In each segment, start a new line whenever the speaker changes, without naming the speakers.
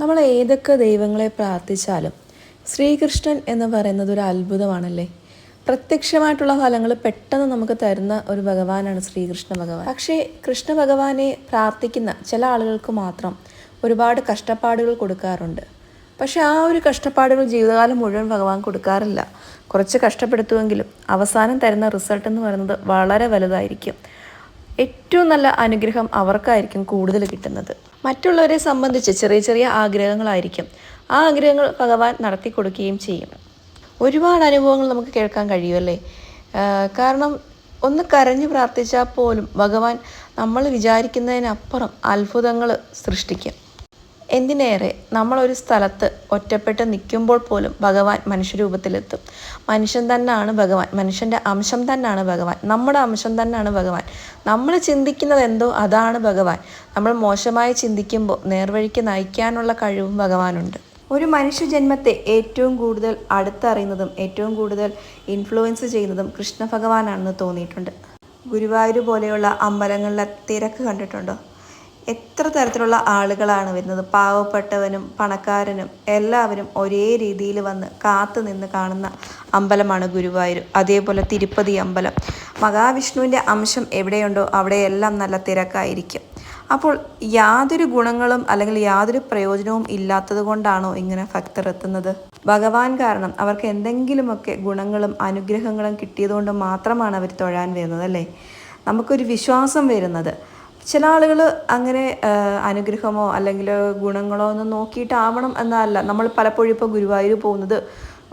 നമ്മൾ ഏതൊക്കെ ദൈവങ്ങളെ പ്രാർത്ഥിച്ചാലും ശ്രീകൃഷ്ണൻ എന്ന് പറയുന്നത് ഒരു അത്ഭുതമാണല്ലേ? പ്രത്യക്ഷമായിട്ടുള്ള ഫലങ്ങൾ പെട്ടെന്ന് നമുക്ക് തരുന്ന ഒരു ഭഗവാനാണ് ശ്രീകൃഷ്ണ ഭഗവാൻ. പക്ഷേ കൃഷ്ണ ഭഗവാനെ പ്രാർത്ഥിക്കുന്ന ചില ആളുകൾക്ക് മാത്രം ഒരുപാട് കഷ്ടപ്പാടുകൾ കൊടുക്കാറുണ്ട്. പക്ഷേ ആ ഒരു കഷ്ടപ്പാടുകൾ ജീവിതകാലം മുഴുവൻ ഭഗവാൻ കൊടുക്കാറില്ല. കുറച്ച് കഷ്ടപ്പെടുത്തുമെങ്കിലും അവസാനം തരുന്ന റിസൾട്ട് എന്ന് പറയുന്നത് വളരെ വലുതായിരിക്കും. ഏറ്റവും നല്ല അനുഗ്രഹം അവർക്കായിരിക്കും കൂടുതൽ കിട്ടുന്നത്. മറ്റുള്ളവരെ സംബന്ധിച്ച് ചെറിയ ചെറിയ ആഗ്രഹങ്ങളായിരിക്കും. ആ ആഗ്രഹങ്ങൾ ഭഗവാൻ നടത്തി കൊടുക്കുകയും ചെയ്യും. ഒരുപാട് അനുഭവങ്ങൾ നമുക്ക് കേൾക്കാൻ കഴിയുമല്ലേ? കാരണം ഒന്ന് കരഞ്ഞു പ്രാർത്ഥിച്ചാൽ പോലും ഭഗവാൻ നമ്മൾ വിചാരിക്കുന്നതിനപ്പുറം അത്ഭുതങ്ങൾ സൃഷ്ടിക്കും. എന്തിനേറെ നമ്മളൊരു സ്ഥലത്ത് ഒറ്റപ്പെട്ട് നിൽക്കുമ്പോൾ പോലും ഭഗവാൻ മനുഷ്യരൂപത്തിലെത്തും. മനുഷ്യൻ തന്നെയാണ് ഭഗവാൻ. മനുഷ്യന്റെ അംശം തന്നെയാണ് ഭഗവാൻ. നമ്മുടെ അംശം തന്നെയാണ് ഭഗവാൻ. നമ്മൾ ചിന്തിക്കുന്നത് എന്തോ അതാണ് ഭഗവാൻ. നമ്മൾ മോശമായി ചിന്തിക്കുമ്പോൾ നേർവഴിക്ക് നയിക്കാനുള്ള കഴിവും ഭഗവാനുണ്ട്. ഒരു മനുഷ്യ ജന്മത്തെ ഏറ്റവും കൂടുതൽ അടുത്തറിയുന്നതും ഏറ്റവും കൂടുതൽ ഇൻഫ്ലുവൻസ് ചെയ്യുന്നതും കൃഷ്ണ ഭഗവാനാണെന്ന് തോന്നിയിട്ടുണ്ട്. ഗുരുവായൂർ പോലെയുള്ള അമ്പലങ്ങളിലെ തിരക്ക് കണ്ടിട്ടുണ്ടോ? എത്ര തരത്തിലുള്ള ആളുകളാണ് വരുന്നത്? പാവപ്പെട്ടവനും പണക്കാരനും എല്ലാവരും ഒരേ രീതിയിൽ വന്ന് കാത്തു നിന്ന് കാണുന്ന അമ്പലമാണ് ഗുരുവായൂർ. അതേപോലെ തിരുപ്പതി അമ്പലം. മഹാവിഷ്ണുവിന്റെ അംശം എവിടെയുണ്ടോ അവിടെയെല്ലാം നല്ല തിരക്കായിരിക്കും. അപ്പോൾ യാതൊരു ഗുണങ്ങളും അല്ലെങ്കിൽ യാതൊരു പ്രയോജനവും ഇല്ലാത്തത് കൊണ്ടാണോ ഇങ്ങനെ ഭക്തർ എത്തുന്നത്? ഭഗവാൻ കാരണം അവർക്ക് എന്തെങ്കിലുമൊക്കെ ഗുണങ്ങളും അനുഗ്രഹങ്ങളും കിട്ടിയതുകൊണ്ട് മാത്രമാണ് അവർ തൊഴാൻ വരുന്നത് അല്ലേ? നമുക്കൊരു വിശ്വാസം വരുന്നത്. ചില ആളുകൾ അങ്ങനെ അനുഗ്രഹമോ അല്ലെങ്കിൽ ഗുണങ്ങളോ ഒന്നും നോക്കിയിട്ടാവണം എന്നല്ല. നമ്മൾ പലപ്പോഴും ഇപ്പോൾ ഗുരുവായൂർ പോകുന്നത്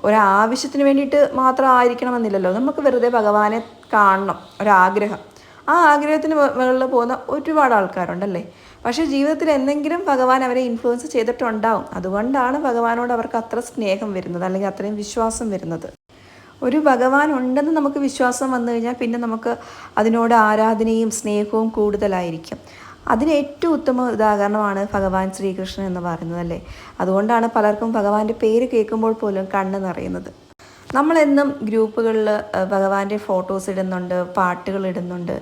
ഒരാവശ്യത്തിന് വേണ്ടിയിട്ട് മാത്രം ആയിരിക്കണമെന്നില്ലല്ലോ നമുക്ക് വെറുതെ ഭഗവാനെ കാണണം ഒരാഗ്രഹം. ആ ആഗ്രഹത്തിന് മുകളിൽ പോകുന്ന ഒരുപാട് ആൾക്കാരുണ്ടല്ലേ? പക്ഷേ ജീവിതത്തിൽ എന്തെങ്കിലും ഭഗവാൻ അവരെ ഇൻഫ്ലുവൻസ് ചെയ്തിട്ടുണ്ടാവും. അതുകൊണ്ടാണ് ഭഗവാനോട് അവർക്ക് അത്ര സ്നേഹം വരുന്നത് അല്ലെങ്കിൽ അത്രയും വിശ്വാസം വരുന്നത്. ഒരു ഭഗവാൻ ഉണ്ടെന്ന് നമുക്ക് വിശ്വാസം വന്നു കഴിഞ്ഞാൽ പിന്നെ നമുക്ക് അതിനോട് ആരാധനയും സ്നേഹവും കൂടുതലായിരിക്കും. അതിന് ഏറ്റവും ഉത്തമ ഉദാഹരണമാണ് ഭഗവാൻ ശ്രീകൃഷ്ണൻ എന്ന് പറയുന്നത് അല്ലേ? അതുകൊണ്ടാണ് പലർക്കും ഭഗവാന്റെ പേര് കേൾക്കുമ്പോൾ പോലും കണ്ണ് നിറയുന്നത്. നമ്മളെന്നും ഗ്രൂപ്പുകളിൽ ഭഗവാന്റെ ഫോട്ടോസ് ഇടുന്നുണ്ട് പാട്ടുകൾ ഇടുന്നുണ്ട്.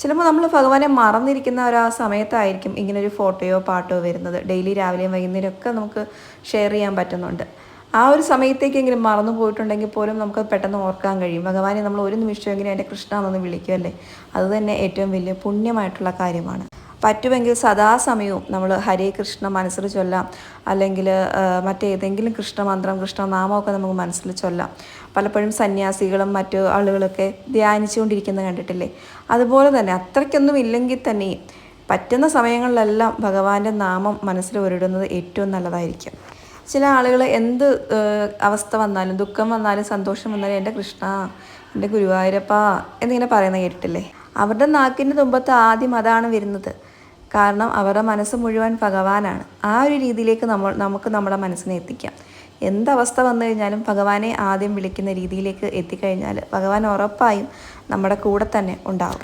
ചിലപ്പോൾ നമ്മൾ ഭഗവാനെ മറന്നിരിക്കുന്ന ഒരു ആ സമയത്തായിരിക്കും ഇങ്ങനൊരു ഫോട്ടോയോ പാട്ടോ വരുന്നത്. ഡെയിലി രാവിലെയും വൈകുന്നേരമൊക്കെ നമുക്ക് ഷെയർ ചെയ്യാൻ പറ്റുന്നുണ്ട്. ആ ഒരു സമയത്തേക്കെങ്കിലും മറന്നു പോയിട്ടുണ്ടെങ്കിൽ പോലും നമുക്കത് പെട്ടെന്ന് ഓർക്കാൻ കഴിയും. ഭഗവാനെ നമ്മൾ ഒരു നിമിഷമെങ്കിലും എന്റെ കൃഷ്ണ എന്നൊന്ന് വിളിക്കുമല്ലേ അത് തന്നെ ഏറ്റവും വലിയ പുണ്യമായിട്ടുള്ള കാര്യമാണ്. പറ്റുമെങ്കിൽ സദാസമയവും നമ്മൾ ഹരേ കൃഷ്ണ മനസ്സിൽ ചൊല്ലാം. അല്ലെങ്കിൽ മറ്റേതെങ്കിലും കൃഷ്ണമന്ത്രം കൃഷ്ണനാമമൊക്കെ നമുക്ക് മനസ്സിൽ ചൊല്ലാം. പലപ്പോഴും സന്യാസികളും മറ്റു ആളുകളൊക്കെ ധ്യാനിച്ചുകൊണ്ടിരിക്കുന്നത് കണ്ടിട്ടില്ലേ? അതുപോലെ തന്നെ അത്രയ്ക്കൊന്നും ഇല്ലെങ്കിൽ തന്നെയും പറ്റുന്ന സമയങ്ങളിലെല്ലാം ഭഗവാന്റെ നാമം മനസ്സിൽ ഒരിടുന്നത് ഏറ്റവും നല്ലതായിരിക്കും. ചില ആളുകൾ എന്ത് അവസ്ഥ വന്നാലും ദുഃഖം വന്നാലും സന്തോഷം വന്നാലും എന്റെ കൃഷ്ണ എന്റെ ഗുരുവായൂരപ്പ എന്നിങ്ങനെ പറയുന്ന കേട്ടിട്ടില്ലേ? അവരുടെ നാക്കിന്റെ തുമ്പത്ത് ആദ്യം അതാണ് വരുന്നത്. കാരണം അവരുടെ മനസ്സ് മുഴുവൻ ഭഗവാനാണ്. ആ ഒരു രീതിയിലേക്ക് നമ്മൾ നമുക്ക് നമ്മുടെ മനസ്സിനെ എത്തിക്കാം. എന്തവസ്ഥ വന്നു കഴിഞ്ഞാലും ഭഗവാനെ ആദ്യം വിളിക്കുന്ന രീതിയിലേക്ക് എത്തിക്കഴിഞ്ഞാൽ ഭഗവാൻ ഉറപ്പായും നമ്മുടെ കൂടെ തന്നെ ഉണ്ടാവും.